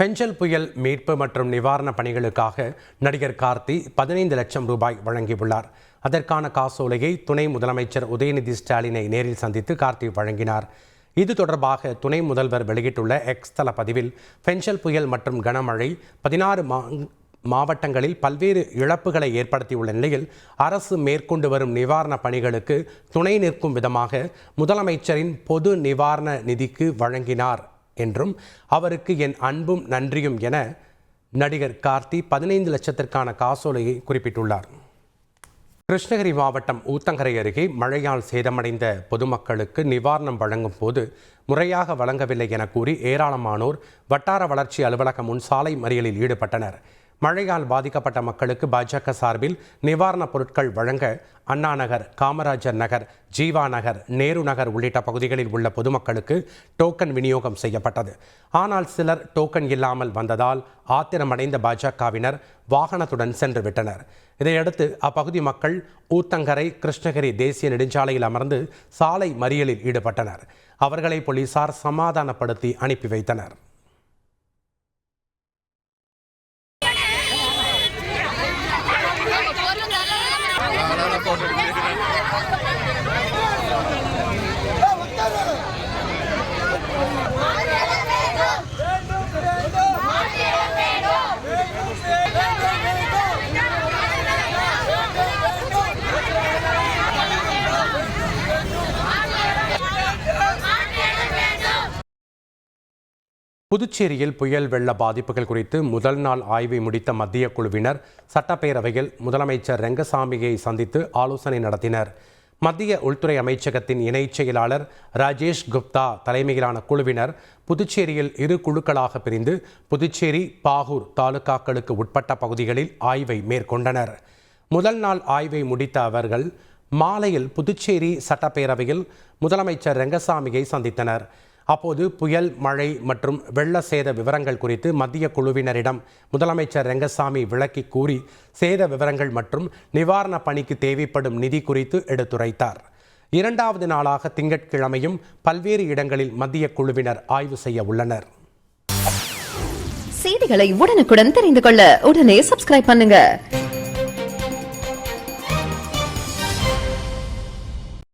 பெஞ்சல் புயல் மீட்பு மற்றும் நிவாரண பணிகளுக்காக நடிகர் கார்த்தி பதினைந்து லட்சம் ரூபாய் வழங்கியுள்ளார். அதற்கான காசோலையை துணை முதலமைச்சர் உதயநிதி ஸ்டாலினை நேரில் சந்தித்து கார்த்தி வழங்கினார். இது தொடர்பாக துணை முதல்வர் வெளியிட்டுள்ள எக்ஸ் தள பதிவில் பெஞ்சல் புயல் மற்றும் கனமழை பதினாறு மா மாவட்டங்களில் பல்வேறு இழப்புகளை ஏற்படுத்தியுள்ள நிலையில் அரசு மேற்கொண்டு வரும் நிவாரண பணிகளுக்கு துணை நிற்கும் விதமாக முதலமைச்சரின் பொது நிவாரண நிதிக்கு வழங்கினார். என்றும் அவருக்கு என் அன்பும் நன்றியும் என நடிகர் கார்த்தி பதினைந்து லட்சத்திற்கான காசோலையை குறிப்பிட்டுள்ளார். கிருஷ்ணகிரி மாவட்டம் ஊத்தங்கரை அருகே மழையால் சேதமடைந்த பொதுமக்களுக்கு நிவாரணம் வழங்கும் போது முறையாக வழங்கவில்லை என கூறி ஏராளமானோர் வட்டார வளர்ச்சி அலுவலகம் முன் சாலை மறியலில் ஈடுபட்டனர். மழையால் பாதிக்கப்பட்ட மக்களுக்கு பாஜக சார்பில் நிவாரணப் பொருட்கள் வழங்க அண்ணா நகர் காமராஜர் நகர் ஜீவா நகர் நேரு நகர் உள்ளிட்ட பகுதிகளில் உள்ள பொதுமக்களுக்கு டோக்கன் விநியோகம் செய்யப்பட்டது. ஆனால் சிலர் டோக்கன் இல்லாமல் வந்ததால் ஆத்திரமடைந்த பாஜகவினர் வாகனத்துடன் சென்று விட்டனர். இதையடுத்து அப்பகுதி மக்கள் ஊத்தங்கரை கிருஷ்ணகிரி தேசிய நெடுஞ்சாலையில் அமர்ந்து சாலை மறியலில் ஈடுபட்டனர். அவர்களை போலீசார் சமாதானப்படுத்தி அனுப்பி வைத்தனர். புதுச்சேரியில் புயல் வெள்ள பாதிப்புகள் குறித்து முதல் நாள் ஆய்வை முடித்த மத்திய குழுவினர் சட்டப்பேரவையில் முதலமைச்சர் ரெங்கசாமியை சந்தித்து ஆலோசனை நடத்தினர். மத்திய உள்துறை அமைச்சகத்தின் இணைச் செயலாளர் ராஜேஷ் குப்தா தலைமையிலான குழுவினர் புதுச்சேரியில் இரு குழுக்களாக பிரிந்து புதுச்சேரி பாகூர் தாலுகாக்களுக்கு உட்பட்ட பகுதிகளில் ஆய்வை மேற்கொண்டனர். முதல் நாள் ஆய்வை முடித்த அவர்கள் மாலையில் புதுச்சேரி சட்டப்பேரவையில் முதலமைச்சர் ரெங்கசாமியை சந்தித்தனர். அப்போது புயல் மழை மற்றும் வெள்ள சேத விவரங்கள் குறித்து மத்திய குழுவினரிடம் முதலமைச்சர் ரெங்கசாமி விளக்கி கூறி சேத விவரங்கள் மற்றும் நிவாரண பணிக்கு தேவைப்படும் நிதி குறித்து எடுத்துரைத்தார். இரண்டாவது நாளாக திங்கட்கிழமையும் பல்வேறு இடங்களில் மத்திய குழுவினர் ஆய்வு செய்ய உள்ளனர். செய்திகளை உடனுக்குடன் தெரிந்து கொள்ள உடனே சப்ஸ்கிரைப் பண்ணுங்க.